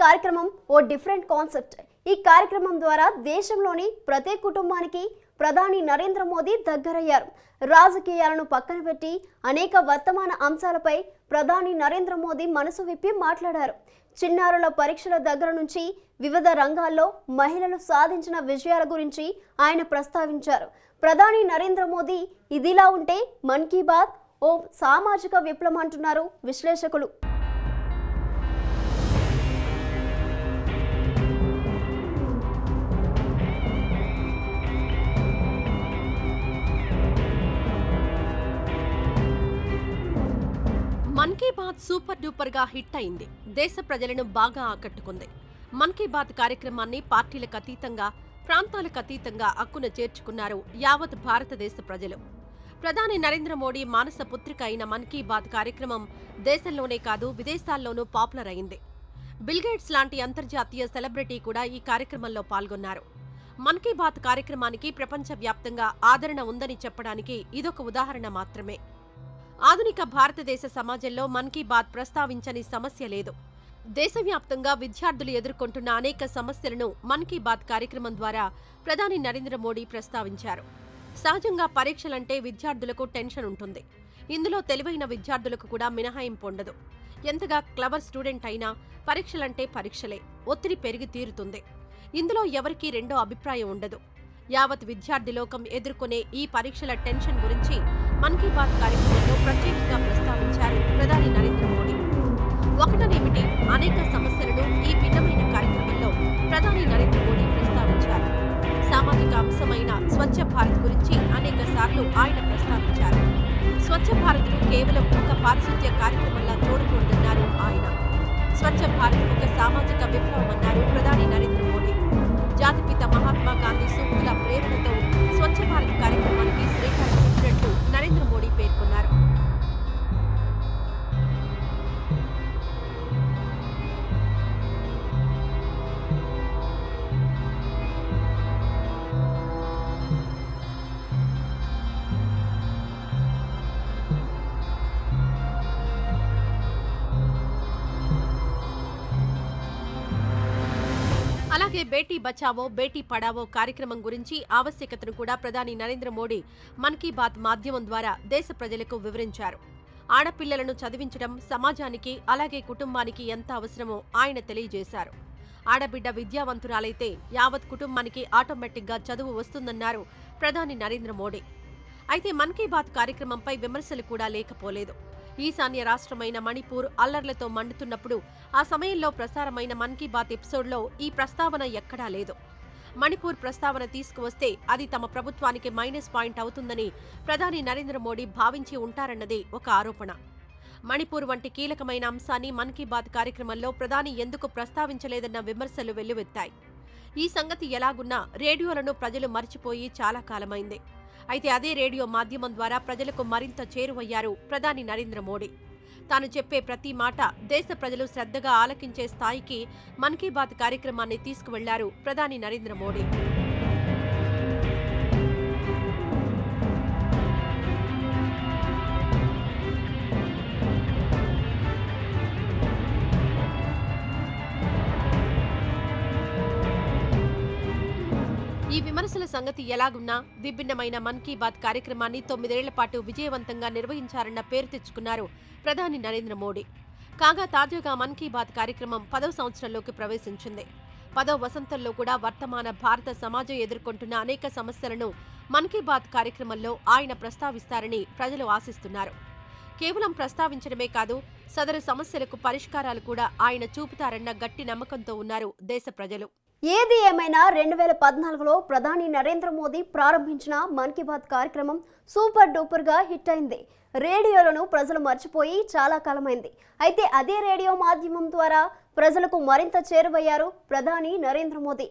కార్యక్రమం ఓ different concept. ఈ కార్యక్రమం ద్వారా దేశంలోని ప్రతి కుటుంబానికి ప్రధాని నరేంద్ర మోదీ దగ్గరయ్యారు. రాజకీయాలను పక్కన పెట్టి అనేక వర్తమాన అంశాలపై ప్రధాని నరేంద్ర మోదీ మనసు విప్పి మాట్లాడారు. చిన్నారుల పరీక్షల దగ్గర నుంచి వివిధ రంగాల్లో మహిళలు సాధించిన విజయాల గురించి ఆయన ప్రస్తావించారు. ప్రధాని నరేంద్ర మోదీ ఇదిలా ఉంటే మన్ కీ బాత్ ఓ సామాజిక విప్లవం అంటున్నారు విశ్లేషకులు. బాత్ సూపర్ డూపర్గా హిట్ అయింది. దేశ ప్రజలను బాగా ఆకట్టుకుంది. మన్ కీ బాత్ కార్యక్రమాన్ని పార్టీలకు అతీతంగా ప్రాంతాలకు అతీతంగా అక్కున చేర్చుకున్నారు యావత్ భారతదేశ ప్రజలు. ప్రధాని నరేంద్ర మోడీ మానస పుత్రిక అయిన మన్ కీ బాత్ కార్యక్రమం దేశంలోనే కాదు విదేశాల్లోనూ పాపులర్ అయింది. బిల్గేట్స్ లాంటి అంతర్జాతీయ సెలబ్రిటీ కూడా ఈ కార్యక్రమంలో పాల్గొన్నారు. మన్ కీ బాత్ కార్యక్రమానికి ప్రపంచవ్యాప్తంగా ఆదరణ ఉందని చెప్పడానికి ఇదొక ఉదాహరణ మాత్రమే. ఆధునిక భారతదేశ సమాజంలో మన్ కీ బాత్ ప్రస్తావించని సమస్య లేదు. దేశవ్యాప్తంగా విద్యార్థులు ఎదుర్కొంటున్న అనేక సమస్యలను మన్ కీ బాత్ కార్యక్రమం ద్వారా ప్రధాని నరేంద్ర మోడీ ప్రస్తావించారు. సహజంగా పరీక్షలంటే విద్యార్థులకు టెన్షన్ ఉంటుంది. ఇందులో తెలివైన విద్యార్థులకు కూడా మినహాయింపు ఉండదు. ఎంతగా క్లవర్ స్టూడెంట్ అయినా పరీక్షలంటే పరీక్షలే ఒత్తిడి పెరిగి తీరుతుంది. ఇందులో ఎవరికీ రెండో అభిప్రాయం ఉండదు. యావత్ విద్యార్థి లోకం ఎదుర్కొనే ఈ పరీక్షల టెన్షన్ గురించి మన్ కీ బాత్ కార్యక్రమంలో ప్రత్యేకంగా ప్రస్తావించారు ప్రధాని నరేంద్ర మోడీ. ఒకటనేమిటి? అనేక సమస్యలను ఈ భిన్నమైన కార్యక్రమంలో ప్రధాని నరేంద్ర మోడీ ప్రస్తావించారు. సామాజిక అంశమైన స్వచ్ఛ భారత్ గురించి అనేక సార్లు ఆయన ప్రస్తావించారు. స్వచ్ఛ భారత్ను కేవలం ఒక పారిశుద్ధ్య కార్యక్రమంలా చూడకూడదన్నారు ఆయన. స్వచ్ఛ భారత్ ఒక సామాజిక విప్లవం అన్నారు ప్రధాని నరేంద్ర మోడీ. జాతిపిత మహాత్మా గాంధీ సూక్తుల ప్రేరణతో స్వచ్ఛ భారత్ కార్యక్రమాన్ని అలాగే బేటీ బచావో బేటీ పడావో కార్యక్రమం గురించి ఆవశ్యకతను కూడా ప్రధాని నరేంద్ర మోడీ మన్ కీ బాత్ మాధ్యమం ద్వారా దేశ ప్రజలకు వివరించారు. ఆడపిల్లలను చదివించడం సమాజానికి అలాగే కుటుంబానికి ఎంత అవసరమో ఆయన తెలియజేశారు. ఆడబిడ్డ విద్యావంతురాలైతే యావత్ కుటుంబానికి ఆటోమేటిక్గా చదువు వస్తుందన్నారు ప్రధాని నరేంద్ర మోడీ. అయితే మన్ కీ బాత్ కార్యక్రమంపై విమర్శలు కూడా లేకపోలేదు. ఈశాన్య రాష్ట్రమైన మణిపూర్ అల్లర్లతో మండుతున్నప్పుడు ఆ సమయంలో ప్రసారమైన మన్ కీ బాత్ ఎపిసోడ్లో ఈ ప్రస్తావన ఎక్కడా లేదు. మణిపూర్ ప్రస్తావన తీసుకువస్తే అది తమ ప్రభుత్వానికి మైనస్ పాయింట్ అవుతుందని ప్రధాని నరేంద్ర మోడీ భావించి ఉంటారన్నది ఒక ఆరోపణ. మణిపూర్ వంటి కీలకమైన అంశాన్ని మన్ కీ బాత్ కార్యక్రమంలో ప్రధాని ఎందుకు ప్రస్తావించలేదన్న విమర్శలు వెల్లువెత్తాయి. ఈ సంగతి ఎలాగున్నా రేడియోలను ప్రజలు మర్చిపోయి చాలా కాలమైంది. అయితే అదే రేడియో మాధ్యమం ద్వారా ప్రజలకు మరింత చేరువయ్యారు ప్రధాని నరేంద్ర మోడీ. తాను చెప్పే ప్రతి మాట దేశ ప్రజలు శ్రద్ధగా ఆలకించే స్థాయికి మన్ కీ బాత్ కార్యక్రమాన్ని తీసుకువెళ్ళారు ప్రధాని నరేంద్ర మోడీ. ఈ విమర్శల సంగతి ఎలాగున్నా విభిన్నమైన మన్ కీ బాత్ కార్యక్రమాన్ని తొమ్మిదేళ్ళ పాటు విజయవంతంగా నిర్వహించారన్న పేరు తెచ్చుకున్నారు ప్రధాని నరేంద్ర మోడీ. కాగా తాజాగా మన్ కీ బాత్ కార్యక్రమం పదవ సంవత్సరంలోకి ప్రవేశించింది. పదవ వసంతంలో కూడా వర్తమాన భారత సమాజం ఎదుర్కొంటున్న అనేక సమస్యలను మన్ కీ బాత్ కార్యక్రమంలో ఆయన ప్రస్తావిస్తారని ప్రజలు ఆశిస్తున్నారు. కేవలం ప్రస్తావించడమే కాదు సదరు సమస్యలకు పరిష్కారాలు కూడా ఆయన చూపుతారన్న గట్టి నమ్మకంతో ఉన్నారు దేశ ప్రజలు. ఏది ఏమైనా రెండు వేల పద్నాలుగులో ప్రధాని నరేంద్ర మోదీ ప్రారంభించిన మన్ కీ బాత్ కార్యక్రమం సూపర్ డూపర్గా హిట్ అయింది. రేడియోలను ప్రజలు మర్చిపోయి చాలా కాలమైంది. అయితే అదే రేడియో మాధ్యమం ద్వారా ప్రజలకు మరింత చేరువయ్యారు ప్రధాని నరేంద్ర మోదీ.